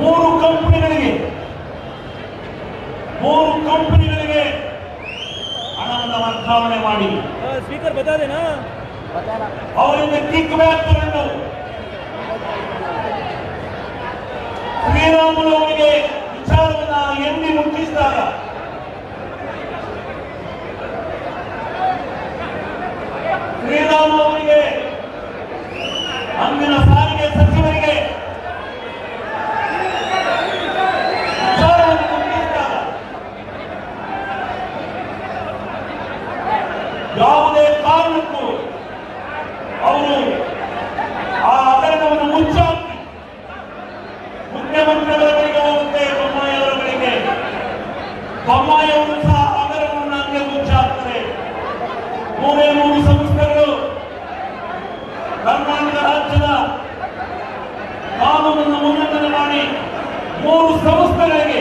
ಮೂರು ಕಂಪನಿಗಳಿಗೆ ಮೂರು ಕಂಪನಿಗಳಿಗೆ ಹಣವನ್ನು ವರ್ಗಾವಣೆ ಮಾಡಿ. ಸ್ಪೀಕರ್ ಬದೇನಾ ಅವರಿಂದ ಕಿಕ್ ಬ್ಯಾಕ್ ತಗೊಂಡು. ಶ್ರೀರಾಮುಲು ಅವರಿಗೆ ವಿಚಾರವನ್ನ ಎಂದಿ ಮುಟ್ಟಿಸಿದಾಗ ಶ್ರೀರಾಮ ಅವರಿಗೆ ಅಂದಿನ ಯಾವುದೇ ಕಾರಣಕ್ಕೂ ಅವರು ಆ ಹಗರಣವನ್ನು ಮುಚ್ಚಾಕಿ ಮುಖ್ಯಮಂತ್ರಿಗಳವರಿಗೆ ಹೋಗುತ್ತೆ ಬೊಮ್ಮಾಯಿ ಅವರುಗಳಿಗೆ ಬೊಮ್ಮಾಯಿ ಅವರು ಸಹ ಹಗರಣವನ್ನು ಹಂಗೆ ಮುಚ್ಚಾಕ್ತಾರೆ ಮೂರೇ ಮೂರು ಸಂಸ್ಥೆಗಳು ಕರ್ನಾಟಕ ರಾಜ್ಯದ ಕಾನೂನನ್ನು ಉಲ್ಲಂಘನೆ ಮಾಡಿ ಮೂರು ಸಂಸ್ಥೆಗಳಿಗೆ